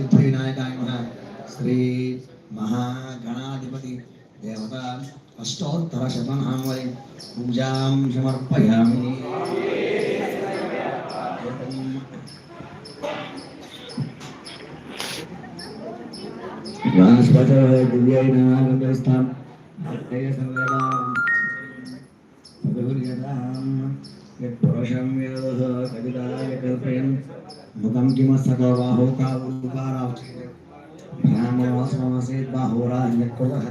सिद्धिविनायकाय श्री महागणाधिपति देवता अष्टोत्तरशतनामवरे पूजां समर्पयामि। यत्पुरुषं व्योः कविताय कल्पयन्। मुगम किम सको बाहो का उगारा भ्रामो समसे बाहोरा निकुलह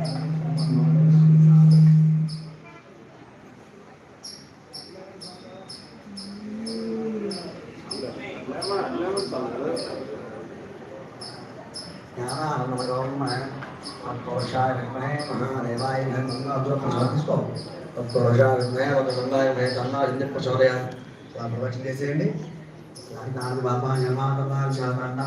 విద్మహే మహాదేవాయ ధర్మంగా తీసుకో తత్పురుషాయ విద్మహే ఒక గంగాయ మహే కన్నా ఇంద్ర ప్రచోదయాన్ని ఇలా ప్రవచనం చేసేయండి నాలుగు బాబా యమాబాబా శాతండా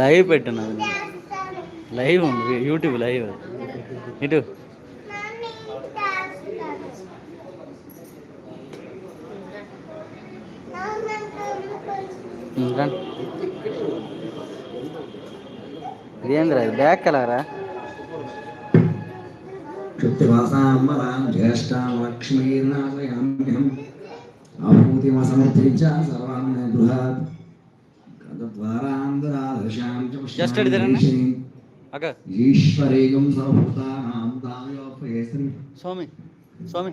లైవ్ పెట్టినది లైవ్ ఉంది యూట్యూబ్ లైవ్. ఇటు. రండి ఇదేంద్రా బ్యాక్ కలరా క్షుత్వాసాంబరాం జ్యేష్ఠాం లక్ష్మీర్నాశయామ్యహం ఆహూతిమసమర్థించ సర్వాం గృహాత్ గతద్వారాంధరాదశాం చ పశ్యామి ఈశ్వరేయం స్వామి స్వామి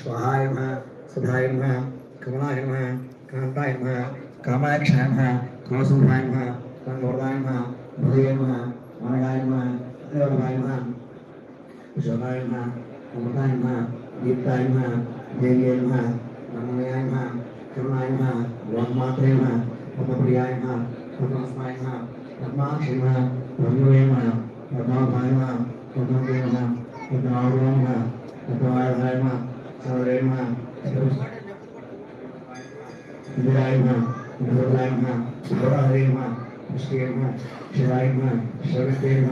स्वाहाय नमः सुधाय नमः कमलाय नमः कान्ताय नमः कामाक्षाय नमः कौसुभाय नमः कन्दोर्वाय नमः भूये नमः मार्गाय नमः अनिर्वाय नमः शोभाय नमः अमृताय नमः दीप्ताय नमः देव्ये नमः नमोयाय नमः करुणाय नमः वाग्मात्रे नमः पद्मप्रियाय नमः पद्मास्माय नमः पद्माक्षे नमः पद्मवे नमः पद्माभाय नमः पद्मदेव नमः पद्मावरो नमः पद्माय नमः ಅವರೇಮ ವಿರಾಯಮ ದುರ್ಲಾಯಮ ಸುರಾರೇಮ ವಿಷ್ಣೇಮ ಶಿವಾಯಮ ಶರತೇಮ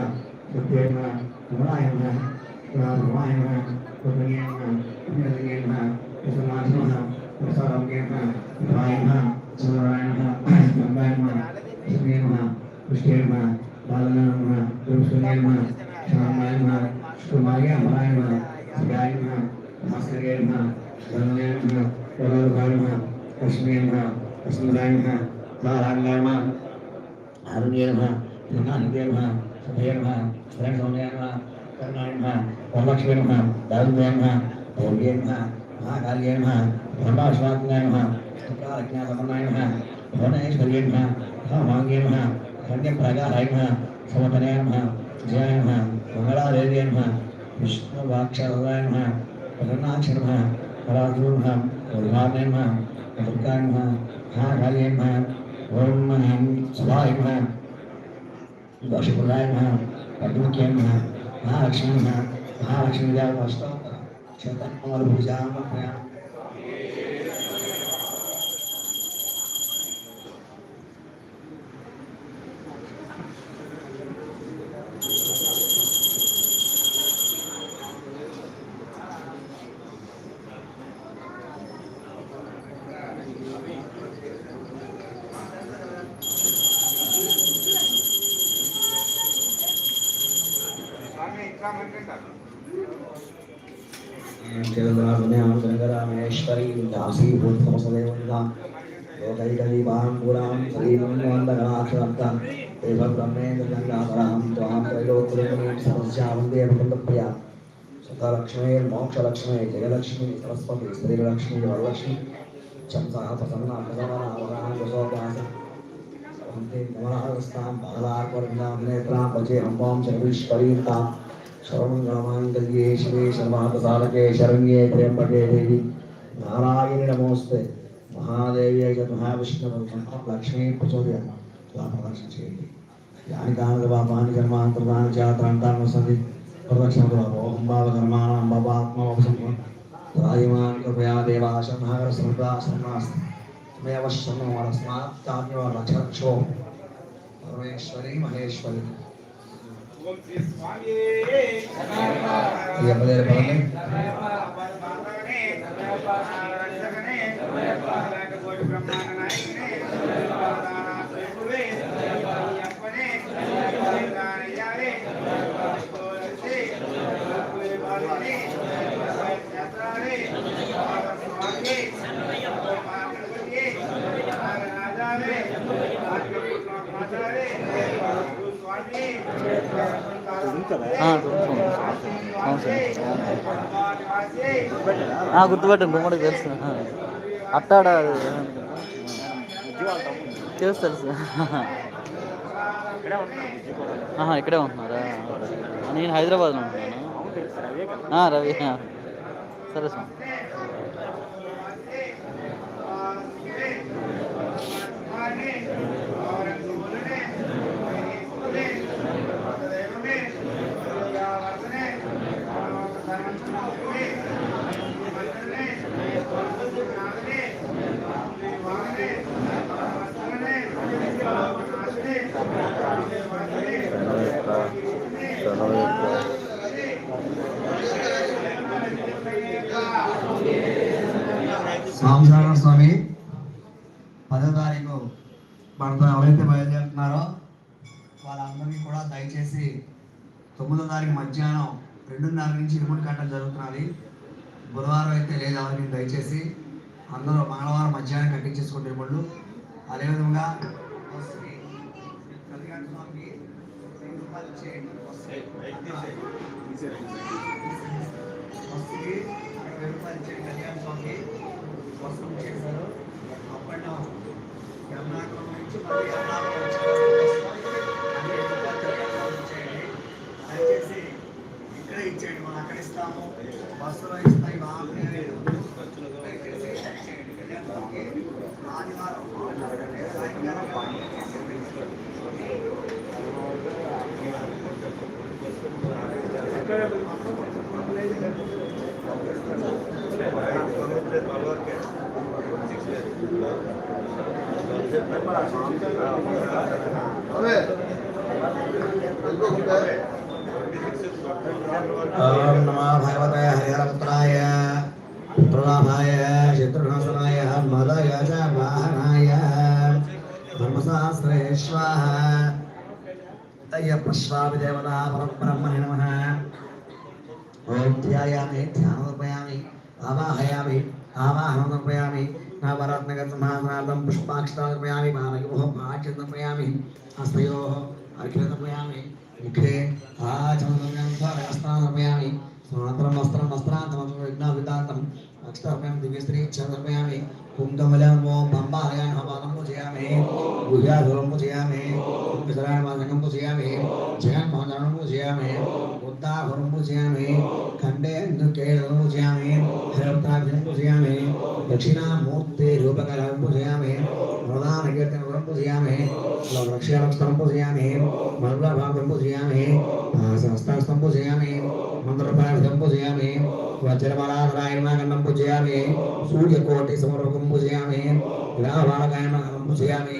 ಸತ್ಯೇಮ ರಾಯಮ ರಾಮಾಯಮ ಪುಣ್ಯೇಮ ಪುಣ್ಯಲಿಂಗೇಮ ಸಮಾಸಮ ಸರಂಗೇಮ దశపురాయ మహాలక్ష్మి పద్మకే నమః మహాలక్ష్మీ నమః మహాలక్ష్మీ దేవ భుజామ ప్రేమ. సుఖలక్ష్మే మోక్షలక్ష్మే జయలక్ష్మి సరస్వతి శ్రీలక్ష్మి వరలక్ష్మి చంసా ప్రసన్న ప్రసన్న అవగాహన కుశోపాస వందే కమలాహస్తాం నేత్రాం భజే హంబాం జగదీశ్వరీతాం సర్వమంగళమాంగళ్యే శివే సర్వార్థసాధకే శరణ్యే త్ర్యంబకే దేవి నారాయణి నమోస్తే మహాదేవి అయిన మహావిష్ణువు లక్ష్మీ ప్రచోదయ ప్రదర్శన చేయండి యాని కాని పాపాని కర్మాంతరాన్ని చేతాంతాన్ని వస్తుంది प्रदक्षिणमात्मवात्मवसंरायमान् कृपया देवाशन्नास्मेव शन्नोरस्मात् काम्योरक्षो परमेश्वरी महेश्वरी ये बदले बदले సార్ గుర్తుపట్టాను గుమ్మడికి తెలుసు. అది తెలుసు తెలుసు. ఇక్కడే ఉంటున్నారా నేను హైదరాబాద్లో ఉంటున్నాను. రవి. సరే సార్ సాంసార స్వామి పదో తారీఖు భర్త ఎవరైతే బయలుదేరుతున్నారో వాళ్ళందరికీ కూడా దయచేసి తొమ్మిదో తారీఖు మధ్యాహ్నం రెండున్నర నుంచి ఇరుముడి కట్టలు జరుగుతున్నది బుధవారం అయితే లేదు ఎవరికి దయచేసి అందరూ మంగళవారం మధ్యాహ్నం కట్టించేసుకోండి ఇరుముళ్ళు. అదేవిధంగా శ్రీ కళ్యాణ కళ్యాణ స్వామికి. ओम नमः भगवते हरिहरपुत्राय पुत्रलाभाय शत्रुघ्नसनाय मदाय वाहनाय धर्मशास्त्रे स्वाहा अय्यप्पश्वाभिदेवता परब्रह्मणे नमः। ॐ ध्यायामि ध्यानमर्पयामि आवाहयामि आवाहनमर्पयामि నవరత్నగతమానాదం పుష్పాక్షతాపయామి మానయోః భాగ్యతపయామి హస్తయో అఖిలతపయామి ముఖే ఆచమనపయామి స్నాతరం వస్త్రం వస్త్రాంతం విఘ్నాభిదాంతం అక్షతర్పయం దివ్యస్త్రీ చంద్రపయామి కుంకుమలం ఓం పంబాలయాన్ హవానం పూజయామి గుహ్యాధురం పూజయామి విసరాయమాసనం పూజయామి జగన్మోహనం పూజయామి ఉద్దాహురం పూజయామి ఖండే కేళం పూజయామి హరివృత్తాభిషేకం పూజయామి దక్షిణామూర్తి రూపకలం పూజయామి ప్రధాన కీర్తనం పూజయామి లక్ష్యాలక్షరం పూజయామి మరుభాగం పూజయామి హస్తాస్తం పూజయామి మంత్రపాఠం పూజయామి వజ్రమలాధరాయణమాగండం పూజయామి సూర్యకోటి సమర్పకం పూజయామి గ్రహవాలకాయనమాగం పూజయామి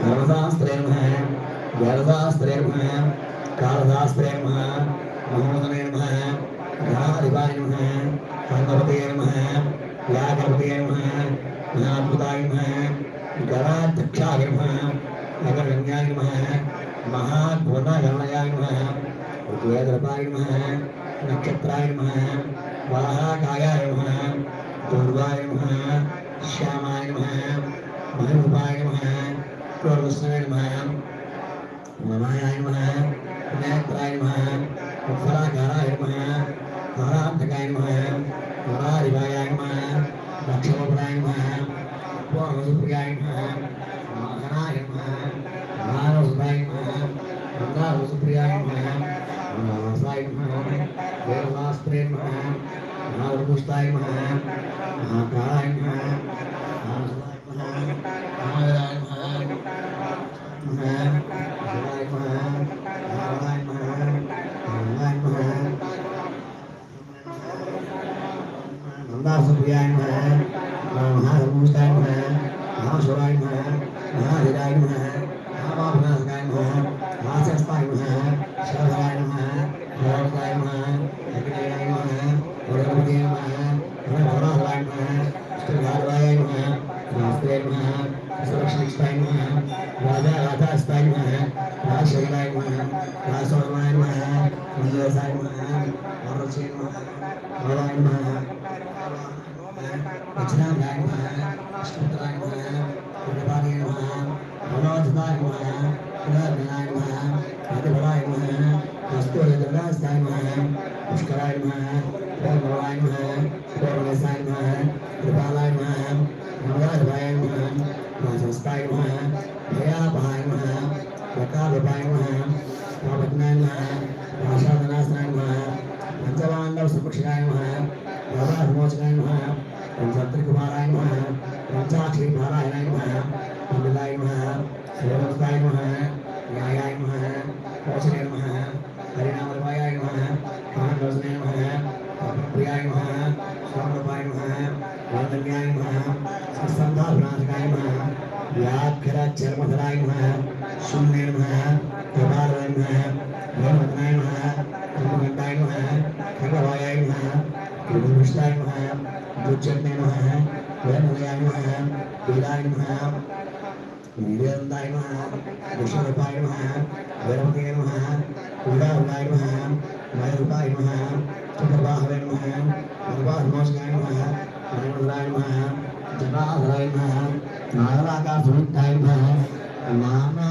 हरदास्त्रे नमः गरदास्त्रे नमः कालदास्त्रे नमः महोदने नमः घारिवाय नमः हनुमते नमः व्याघ्रपते नमः महाद्भुताय नमः गराध्यक्षाय नमः अगरण्याय नमः महाद्भुतगणयाय नमः ऋतुयकृपाय नमः नक्षत्राय नमः वाहाकायाय नमः दुर्गाय नमः श्यामाय नमः महरूपाय नमः क्रोणस्वेण महायाम ममायाय महायाम नेत्राय महायाम उत्तराधाराय महायाम धारांतकाय महायाम धारारिवायाय महायाम दक्षोपराय महायाम पूर्णसुप्रियाय महायाम महानाय महायाम महानसुप्राय महायाम मंदारसुप्रियाय महायाम महासाय महायाम देवशास्त्रे महायाम महापुष्टाय महायाम महाकाय महायाम महासुप्राय महायाम महाराय महायाम नमः शिवाय नमः महावाय नमः महावाय नमः नन्दासुप्रियाय नमः महावपुष्टाय नमः महाशिवाय नमः महाधीराय नमः वासस्ताय नमः भयापहाय नमः प्रकालुपाय नमः पावत्नाय नमः भाषाधनासनाय नमः पंचवाण्डव सुपक्षाय नमः बाबाधमोचनाय नमः पंचत्रिकुमाराय नमः पंचाक्षरी नारायणाय नमः पंडिताय नमः शिवभक्ताय नमः न्यायाय नमः पोषणे सुमनेर भय प्रभारयन भय भरतनायन भय खंडवंतायन भय खंडवायायन भय त्रिभुवनायन भय दुचन्नेन भय वैनयायन भय वीरायन भय वीरेंद्राय नमः विष्णुपाय नमः वरुणे नमः उदाहरणाय नमः मयूपाय नमः चतुर्बाहवे नमः सर्वाहमोषणाय नमः नरुणाय नमः जटाधराय नमः नागराकार सुमिताय नमः नाना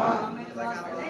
Amém.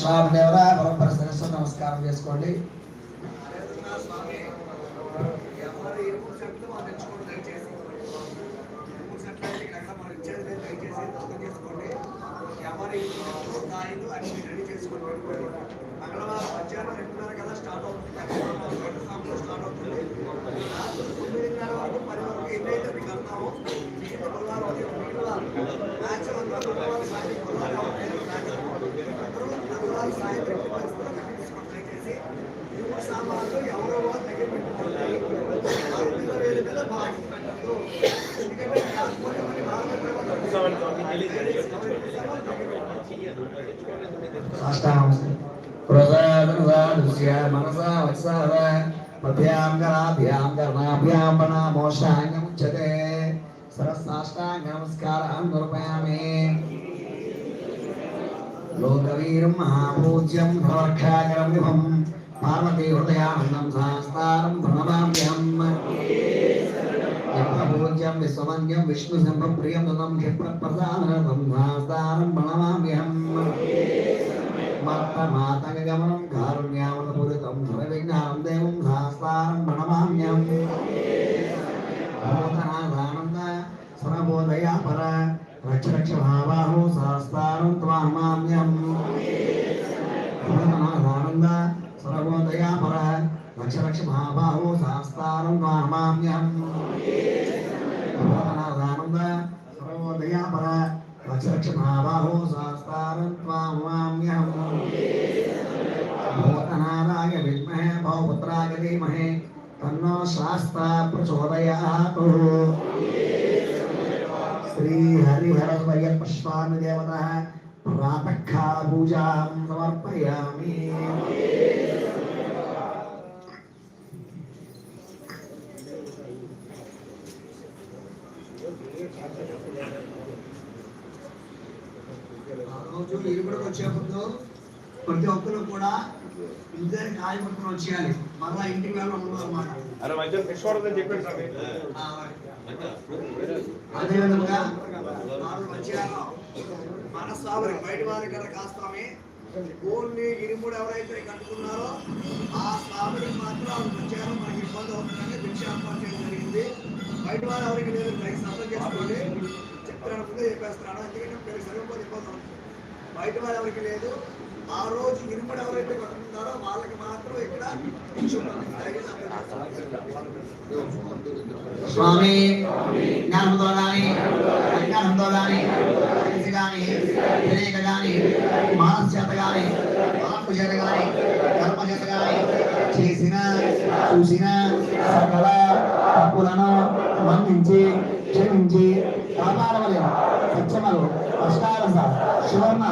అయ్యప్ప స్వామి సరస్సు నమస్కారం చేసుకోండి. మంగళవారం మధ్యాహ్నం రెండున్నర కల్లా స్టార్ట్ అవుతుంది. గంట స్టార్ట్ అవుతుంది తొమ్మిదిన్నర వరకు పది వరకు ఎన్నైతే మీకు వెళ్తామో మిగతా బుధవారం మ్యాచ్ మనసా వత్సాద పద్భ్యాం కర్ణాభ్యాం ప్రణామోషాంగముచ్యతే సరసాష్టాంగ నమస్కారం సమర్పయామి లోకవీరం మహాపూజ్యం భవక్షాగరం విభం పార్వతీ హృదయానందం సాస్తారం ప్రణమామ్యం ध्यानज्ञां विश्वमन्यं विष्णुसम्भं प्रियं ददं क्षिप्रप्रसादं नास्तारं प्रणमाम्यहम् मत्तमातगमनं कारुण्यामृतपुरितं सर्वविघ्नां देवं सास्तारं प्रणमाम्यहम् भूतनाथानन्द स्वरबोधया पर रक्ष रक्ष भावाहो सास्तारं त्वामाम्यहम् भूतनाथानन्द स्वरबोधया पर रक्ष रक्ष भावाहो सास्तारं त्वामाम्यहम् త్వామామ్యం భూతనాదానంద సర్వబోధయా పర రక్ష భూతనాదాయ విద్మహే భవపుత్రాయ ధీమహే తన్నో శాస్త ప్రచోదయాత్ శ్రీ హరిహరస్వయ దేవత ప్రాతఃకాల పూజాం సమర్పయామి రోజు ఇరుముడికి వచ్చే ముందు ప్రతి ఒక్కరు కూడా ఇద్దరు కాయ పట్టుకుని వచ్చేయాలి. మళ్ళా ఇంటికి వెళ్ళి ఉండదు అనమాట అదేవిధంగా నాలుగు మధ్యాహ్నం మన స్వామి. బయట వారి కదా కాస్తామే ఓన్లీ ఇరుముడు ఎవరైతే కట్టుకున్నారో ఆ స్వామికి మాత్రం మధ్యాహ్నం మనకి ఇబ్బంది అవుతుందని భిక్ష ఏర్పాటు చేయడం జరిగింది. బయట వారు ఎవరికి లేదు దయచేసి అర్థం చేసుకోండి చెప్తున్నాను ముందే చెప్పేస్తున్నాను ఎందుకంటే పెళ్ళి సరిపోతే ఇబ్బంది బయట వాళ్ళు ఎవరికి లేదు. ఆ రోజు ఇరుముడు ఎవరైతే కట్టుకున్నారో వాళ్ళకి మాత్రం ఇక్కడ స్వామి జ్ఞానంతో కానీ అజ్ఞానంతో కానీ తెలిసి కానీ తెలియక కానీ మానస్ చేత కానీ ఆత్మ చేత కానీ కర్మ చేత కానీ చేసిన చూసిన సకల తప్పులను మన్నించి క్షమించి కాపాడవలేము సత్యమలు అష్టారస సువర్ణ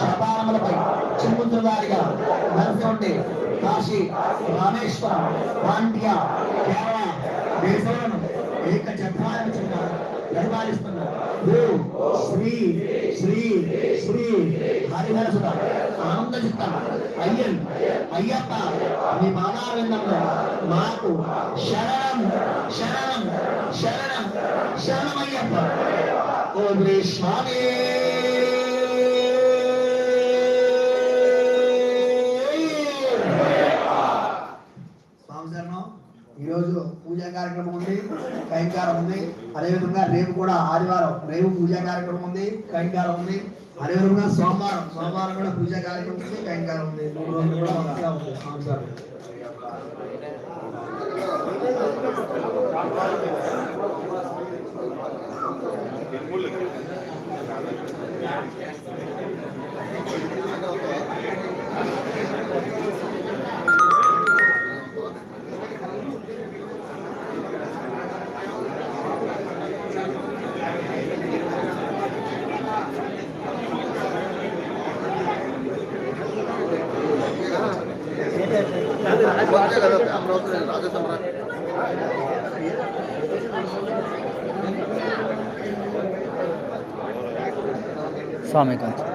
శతారములపై చిమ్ముద్రదారిగా నరసి ఉండి కాశీ రామేశ్వరం పాండ్య కేరళ దేశాలను ఏక చక్రాధిపత్యంగా పరిపాలిస్తున్నారు ఓ శ్రీ శ్రీ శ్రీ హరిహరసుడ ఆనంద చిత్తం అయ్యన్ అయ్యప్ప మీ పాదారవిందంలో మాకు శరణం శరణం శరణం శరణం అయ్యప్ప ఓ శ్రీ కార్యక్రమం ఉంది కైంకారం ఉంది. అదేవిధంగా రేపు కూడా ఆదివారం రేపు పూజా కార్యక్రమం ఉంది కైంకారం ఉంది. అదేవిధంగా సోమవారం సోమవారం కూడా పూజా కార్యక్రమం ఉంది కైంకారం ఉంది. మూడు రోజులు కూడా వరుసగా ఉంది స్వామివారు స్వామి కొంచెం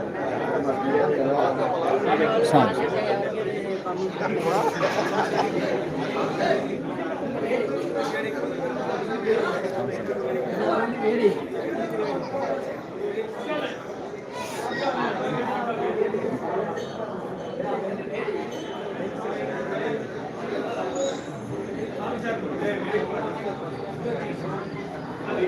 స్వామి అది